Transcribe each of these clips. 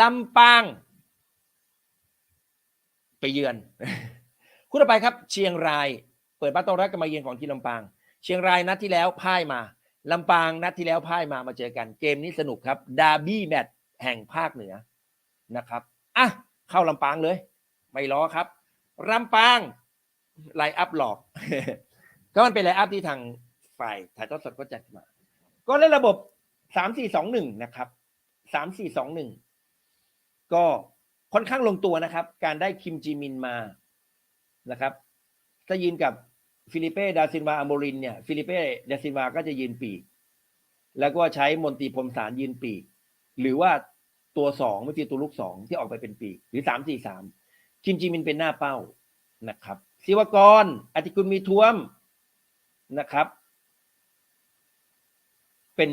ลำปาง ไปเยือน คู่ต่อไปครับ เชียงราย เปิดบ้านต้อนรับกันมาเยือนของทีมลำปาง เชียงรายนัดที่แล้วพ่ายมาลำปางนัดที่แล้วพ่ายมามาเจอกัน เกมนี้สนุกครับดาร์บี้แมตช์แห่งภาคเหนือนะครับอะเข้าลำปางเลย ไม่ล้อครับลำปางไลอัพหลอก ก็มันเป็นไลอัพที่ทางฝ่ายถ่ายทอดสดก็จัดมา ก็เล่นระบบสามสี่สองหนึ่งนะครับสามสี่สองหนึ่ง ก็ค่อนข้างลงตัวนะครับ การได้คิมจีมินมานะครับถ้ายืนกับฟิลิเป้ดาซินวาอโมรินเนี่ยฟิลิเป้ดาซินวาก็จะยืนปีก แล้วก็ใช้มนตีพรมสารยืนปีก หรือว่าตัวสองไม่ใช่ตัวลูกสองที่ออกไปเป็นปีก หรือสามสี่สามคิมจีมินเป็นหน้าเป้านะครับศิวกรอธิกุลมีท้วมนะครับ เป็น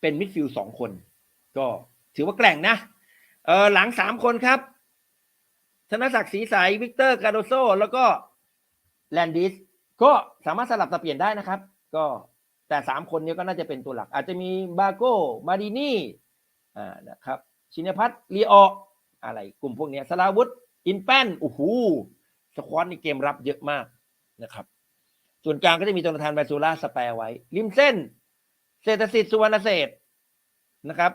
เป็นมิดฟิลสองคน ก็ถือว่าแกร่งนะ เออหลังสามคนครับ ธนศักดิ์ศรีใสวิกเตอร์ กาโดโซ แล้วก็แลนดิส ก็สามารถสลับสับเปลี่ยนได้นะครับ ก็แต่สามคนนี้ก็น่าจะเป็นตัวหลัก อาจจะมีบาโก้ มาดินี่อ่านะครับ ชินพัฒน์ลีอออะไรกลุ่มพวกนี้สลาวุธ อินแป้นโอ้โหสควอตในเกมรับเยอะมากนะครับ ส่วนกลางก็จะมีจนาธานแบซูล่าสแปร์ไว้ ริมเส้น เศรษฐสิทธิ์สุวรรณเศษนะครับ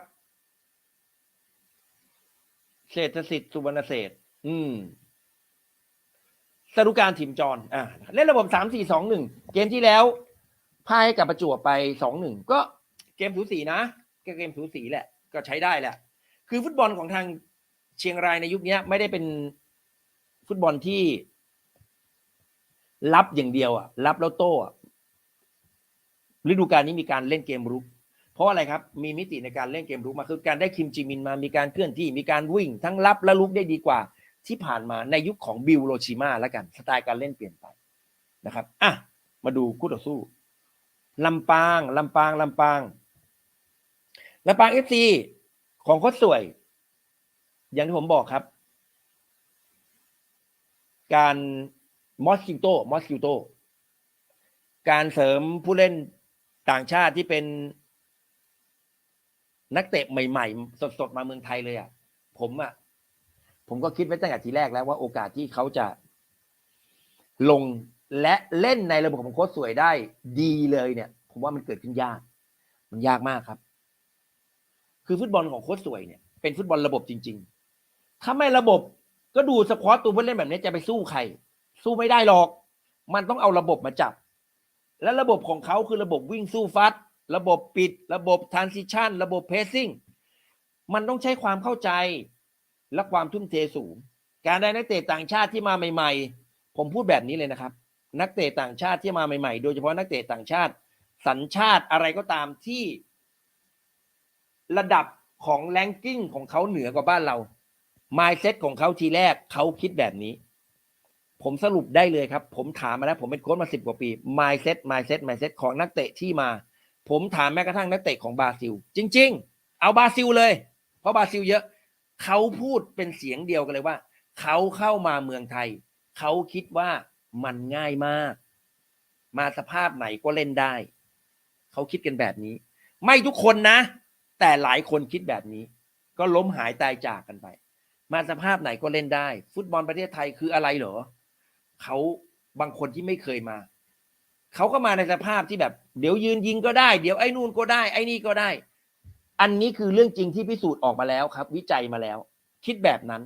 เศรษฐสิทธิ์สุวรรณเศรษฐ์อืมสรุการทีมจรอ่าเล่นระบบสามสี่สองหนึ่งเกมที่แล้วพ่ายให้กับประจวบไปสองหนึ่งก็เกมสูสีนะก็เกมสูสีแหละ ก็ใช้ได้แหละ คือฟุตบอลของทางเชียงรายในยุคนี้ไม่ได้เป็นฟุตบอลที่ รับอย่างเดียวอะ รับแล้วโต้อะฤดูกาลนี้มีการเล่นเกมรุก เพราะอะไรครับ มีมิติในการเล่นเกมรุกมาคือการได้คิมจิมินมามีการเคลื่อนที่มีการวิ่ง ทั้งรับและลุกได้ดีกว่า ที่ผ่านมาในยุคของบิลโรชิมาแล้วกันสไตล์การเล่นเปลี่ยนไปนะครับอะมาดูคู่ต่อสู้ลำปางลำปางลำปางลำปางเอฟซีของโคตรสวย อย่างที่ผมบอกครับ การมอสกิวโตมอสกิวโตการเสริมผู้เล่นต่างชาติที่เป็น นักเตะใหม่ ๆ สดๆมาเมืองไทยเลยอะผมอะผมก็คิดไว้ตั้งแต่ทีแรกแล้วว่าโอกาสที่เขาจะ ลงและเล่นในระบบของโค้ชสวยได้ดีเลยเนี่ย ผมว่ามันเกิดขึ้นยาก มันยากมากครับ คือฟุตบอลของโค้ชสวยเนี่ยเป็นฟุตบอลระบบจริง ๆ ถ้าไม่ระบบก็ดูสควอตตัวผู้เล่นแบบนี้จะไปสู้ใคร สู้ไม่ได้หรอก มันต้องเอาระบบมาจับ และระบบของเขาคือระบบวิ่งสู้ฟัด ระบบปิด ระบบ transition ระบบ pacing มันต้องใช้ความเข้าใจและความทุ่มเทสูง การได้นักเตะต่างชาติที่มาใหม่ ๆ ผมพูดแบบนี้เลยนะครับ นักเตะต่างชาติที่มาใหม่ ๆ โดยเฉพาะนักเตะต่างชาติ สัญชาติอะไรก็ตามที่ ระดับของแรงกิ้งของเขาเหนือกว่าบ้านเรา mindset ของเขาทีแรกเขาคิดแบบนี้ ผมสรุปได้เลยครับ ผมถามมาแล้ว ผมเป็นโค้ชมาสิบกว่าปี mindset mindset mindset ของนักเตะที่มา ผมถามแม้กระทั่งนักเตะของบราซิล จริง ๆ เอาบราซิลเลย เพราะบราซิลเยอะ เขาพูดเป็นเสียงเดียวกันเลยว่า เขาเข้ามาเมืองไทย เขาคิดว่ามันง่ายมาก มาสภาพไหนก็เล่นได้ เขาคิดกันแบบนี้ ไม่ทุกคนนะ แต่หลายคนคิดแบบนี้ ก็ล้มหายตายจากกันไป มาสภาพไหนก็เล่นได้ ฟุตบอลประเทศไทยคืออะไรเหรอเขาบางคนที่ไม่เคยมา เขาก็มาในสภาพที่แบบ เดี๋ยวยืนยิงก็ได้ เดี๋ยวไอ้นู่นก็ได้ ไอ้นี่ก็ได้ อันนี้คือเรื่องจริงที่พิสูจน์ออกมาแล้วครับ วิจัยมาแล้ว คิดแบบนั้น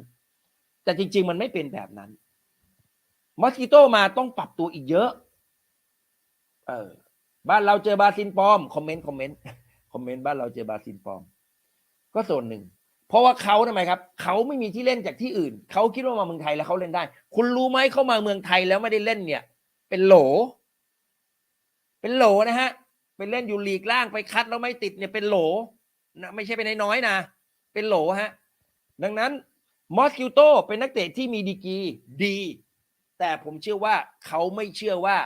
แต่จริง ๆ มันไม่เป็นแบบนั้นมอสกิโตมาต้องปรับตัวอีกเยอะ เออ บ้านเราเจอบาซินปลอมคอมเมนต์คอมเมนต์คอมเมนต์บ้านเราเจอบาซินปลอม ก็ส่วนหนึ่ง เพราะว่าเขาทำไมครับ เขาไม่มีที่เล่นจากที่อื่น เขาคิดว่ามาเมืองไทยแล้วเขาเล่นได้ คุณรู้ไหมเขามาเมืองไทยแล้วไม่ได้เล่นเนี่ย เป็นโหล เป็นโหลนะฮะไปเล่นอยู่ลีกล่างไปคัดแล้วไม่ติดเนี่ยเป็นโหลนะไม่ใช่เป็นน้อยๆนะ เป็นโหลฮะ ดังนั้นมอสกิโตเป็นนักเตะที่มีดีกีดี แต่ผมเชื่อว่าเขาไม่เชื่อว่า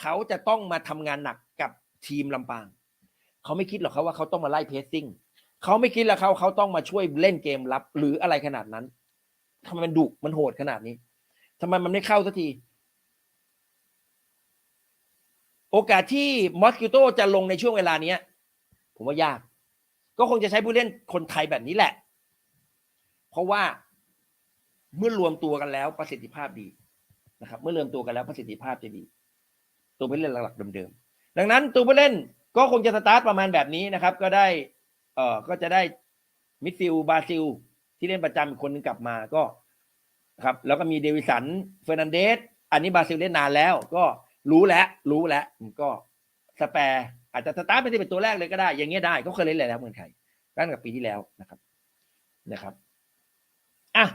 เขาจะต้องมาทำงานหนักกับทีมลำปาง เขาไม่คิดหรอกครับว่าเขาต้องมาไล่เพสซิ่งเขาไม่คิดแล้วเขาเขาต้องมาช่วยเล่นเกมรับ หรืออะไรขนาดนั้นทำไมมันดุมันโหดขนาดนี้ทำไมมันไม่เข้าสักที โอกาสที่มอสกิโตจะลงในช่วงเวลาเนี้ย ผมว่ายาก ก็คงจะใช้ผู้เล่นคนไทยแบบนี้แหละ เพราะว่าเมื่อรวมตัวกันแล้วประสิทธิภาพดีนะครับ เมื่อรวมตัวกันแล้วประสิทธิภาพจะดี ตัวผู้เล่นหลักๆเดิมๆดังนั้นตัวผู้เล่นก็คงจะสตาร์ทประมาณแบบนี้นะครับ ก็ได้เอ่อก็จะได้มิดฟิล์บราซิล ที่เล่นประจำอีกคนนึงกลับมาก็ครับ แล้วก็มีเดวิสันเฟอร์นันเดสอันนี้บราซิลเล่นนานแล้วก็ รู้แล้วรู้แล้วก็สแปร์อาจจะสตาร์ทเป็นที่เป็นตัวแรกเลยก็ได้ อย่างเงี้ยได้ก็เคยเล่นแล้วเมืองไทยตั้งแต่ปีที่แล้วนะครับนะครับอะ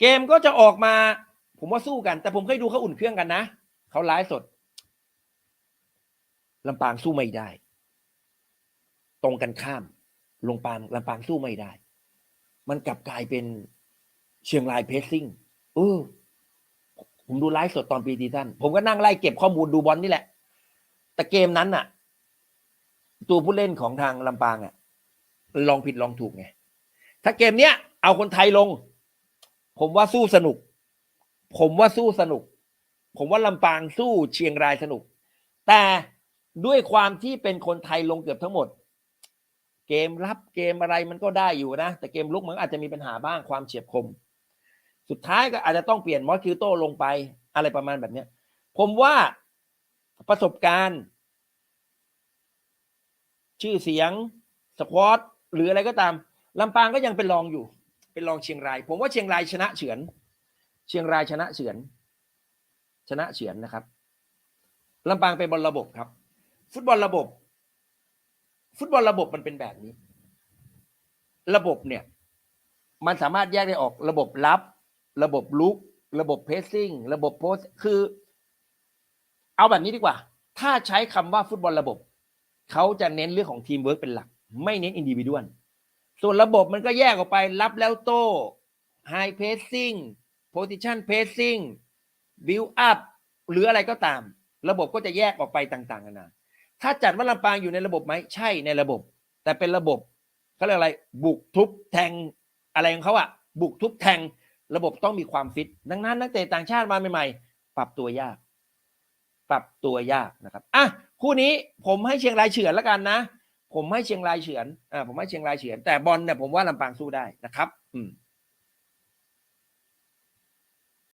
เกมก็จะออกมา ผมว่าสู้กัน แต่ผมเคยดูเขาอุ่นเครื่องกันนะเขาไลฟ์สดลำปางสู้ไม่ได้ ตรงกันข้ามลงปางลำปางสู้ไม่ได้ มันกลับกลายเป็นเชียงรายเพสซิ่งเออ ผมดูไลฟ์สดตอนปีดีท่านผมก็นั่งไล่เก็บข้อมูลดูบอลนี่แหละ แต่เกมนั้นน่ะ ตัวผู้เล่นของทางลำปางอะลองผิดลองถูกไง ถ้าเกมเนี้ย เอาคนไทยลง ผมว่าสู้สนุก ผมว่าสู้สนุก ผมว่าลำปางสู้เชียงรายสนุก แต่ด้วยความที่เป็นคนไทยลงเกือบทั้งหมด เกมรับเกมอะไรมันก็ได้อยู่นะ แต่เกมลุกมันอาจจะมีปัญหาบ้างความเฉียบคม สุดท้ายก็อาจจะต้องเปลี่ยนมอสคิวโตลงไป อะไรประมาณแบบเนี้ย ผมว่าประสบการณ์ ชื่อเสียงสควอตหรืออะไรก็ตามลำปางก็ยังเป็นรองอยู่ เป็นรองเชียงราย ผมว่าเชียงรายชนะเฉือน เชียงรายชนะเฉือน ชนะเฉือนนะครับลำปางเป็นบอลระบบครับ ฟุตบอลระบบ ฟุตบอลระบบมันเป็นแบบนี้ ระบบเนี่ย มันสามารถแยกได้ออกระบบรับ ระบบลุกระบบเพสซิ่งระบบโพสคือ เอาแบบนี้ดีกว่า ถ้าใช้คำว่าฟุตบอลระบบ เขาจะเน้นเรื่องของทีมเวิร์กเป็นหลัก ไม่เน้นอินดิวิดวลส่วนระบบมันก็แยกออกไป รับแล้วโต้ไฮเพสซิ่งโพซิชันเพสซิ่งบิวอัพหรืออะไรก็ตาม ระบบก็จะแยกออกไปต่างๆกันานะถ้าจัดว่าลำปางอยู่ในระบบไหมใช่ในระบบ แต่เป็นระบบเขาเรียกอะไร บุกทุบแทงอะไรของเขาอะบุกทุบแทง ระบบต้องมีความฟิต ดังนั้นนักเตะต่างชาติมาใหม่ๆ ปรับตัวยาก ปรับตัวยากนะครับอะคู่นี้ผมให้เชียงรายเฉือนแล้วกันนะ ผมให้เชียงรายเฉือนอ่าผมให้เชียงรายเฉือน แต่บอลเนี่ยผมว่าลำปางสู้ได้นะครับ อืม